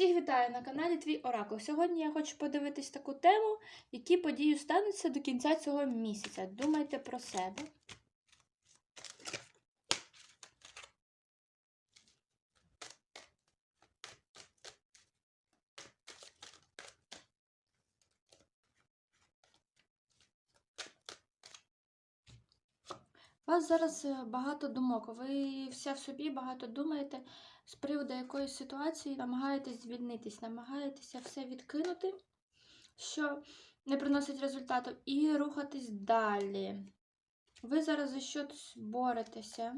Всіх вітаю на каналі Твій Оракул. Сьогодні я хочу подивитись таку тему, які події стануться до кінця цього місяця. Думайте про себе. Вас зараз е, багато думок. Ви все в собі багато думаєте з приводу якоїсь ситуації, намагаєтесь звільнитись, намагаєтеся все відкинути, що не приносить результату, і рухатись далі. Ви зараз за щось боретеся.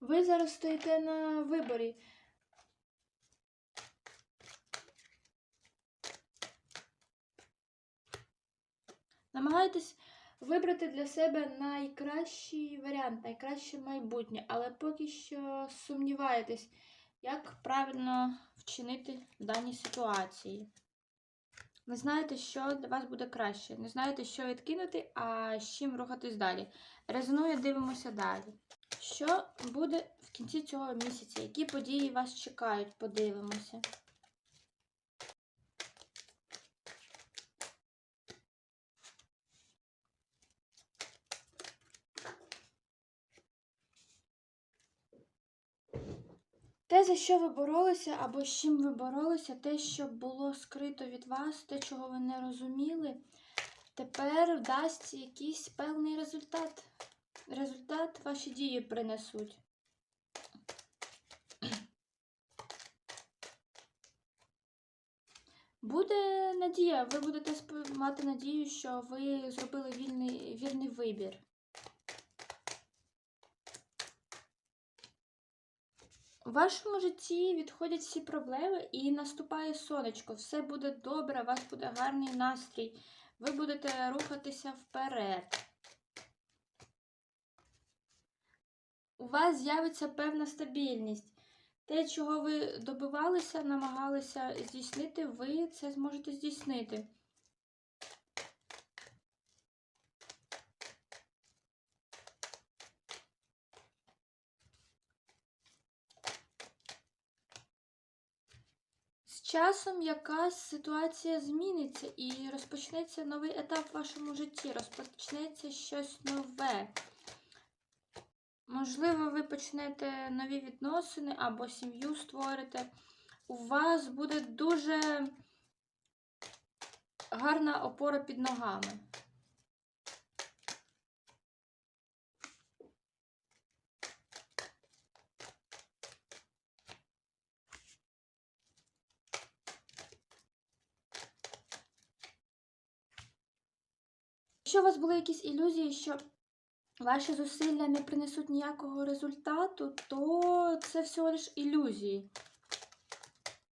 Ви зараз стоїте на виборі. Намагайтесь вибрати для себе найкращий варіант, найкраще майбутнє, але поки що сумніваєтесь, як правильно вчинити в даній ситуації. Не знаєте, що для вас буде краще. Не знаєте, що відкинути, а з чим рухатись далі. Резонує, дивимося далі. Що буде в кінці цього місяця? Які події вас чекають? Подивимося. Те, за що ви боролися, або з чим ви боролися, те, що було скрито від вас, те, чого ви не розуміли, тепер дасть якийсь певний результат. Результат ваші дії принесуть. Буде надія, ви будете мати надію, що ви зробили вільний, вірний вибір. У вашому житті відходять всі проблеми і наступає сонечко. Все буде добре, у вас буде гарний настрій. Ви будете рухатися вперед. У вас з'явиться певна стабільність. Те, чого ви добивалися, намагалися здійснити, ви це зможете здійснити. З часом якась ситуація зміниться і розпочнеться новий етап в вашому житті, розпочнеться щось нове. Можливо, ви почнете нові відносини або сім'ю створите. У вас буде дуже гарна опора під ногами. Якщо у вас були якісь ілюзії, що ваші зусилля не принесуть ніякого результату, то це всього лиш ілюзії.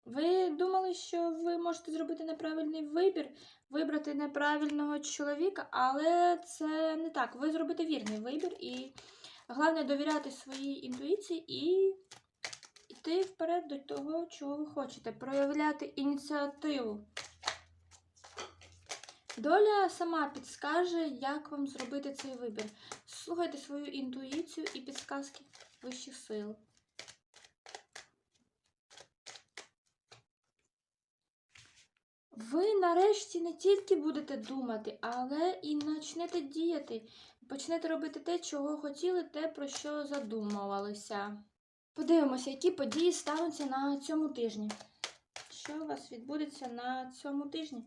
Ви думали, що ви можете зробити неправильний вибір, вибрати неправильного чоловіка, але це не так. Ви зробите вірний вибір, і головне довіряти своїй інтуїції і йти вперед до того, чого ви хочете, проявляти ініціативу. Доля сама підскаже, як вам зробити цей вибір. Слухайте свою інтуїцію і підсказки вищих сил. Ви нарешті не тільки будете думати, але і почнете діяти. Почнете робити те, чого хотіли, те, про що задумувалися. Подивимося, які події стануться на цьому тижні. Що у вас відбудеться на цьому тижні?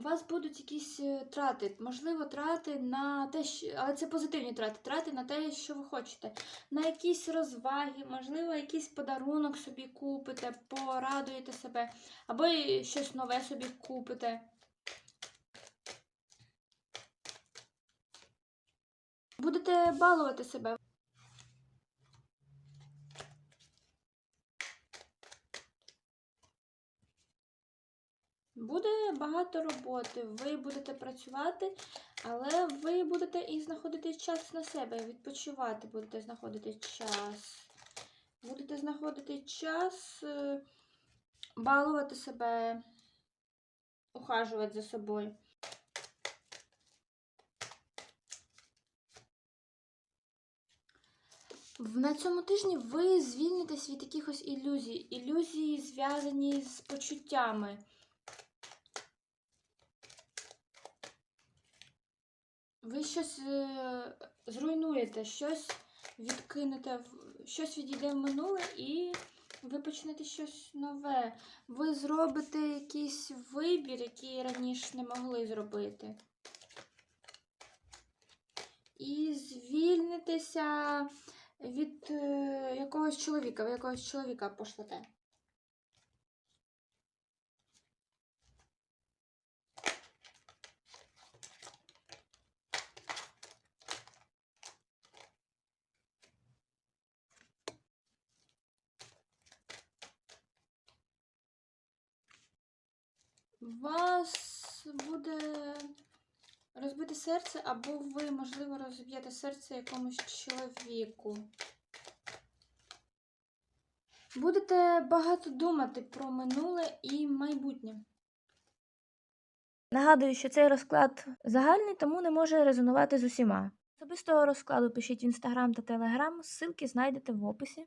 У вас будуть якісь е, трати, можливо, трати на те, що... але це позитивні трати, трати на те, що ви хочете, на якісь розваги, можливо, якийсь подарунок собі купите, порадуєте себе, або щось нове собі купите. Будете балувати себе. Буде багато роботи, ви будете працювати, але ви будете і знаходити час на себе, відпочивати будете знаходити час. Будете знаходити час е, балувати себе, ухажувати за собою. На цьому тижні ви звільнитесь від якихось ілюзій. Ілюзії зв'язані з почуттями. Ви щось е, зруйнуєте, щось відкинете, щось відійде в минуле і ви почнете щось нове. Ви зробите якийсь вибір, який раніше не могли зробити. І звільнитеся від е, якогось чоловіка, ви якогось чоловіка пошлете. Вас буде розбите серце, або ви, можливо, розб'єте серце якомусь чоловіку. Будете багато думати про минуле і майбутнє. Нагадую, що цей розклад загальний, тому не може резонувати з усіма. Особистого розкладу пишіть в інстаграм та телеграм, ссылки знайдете в описі.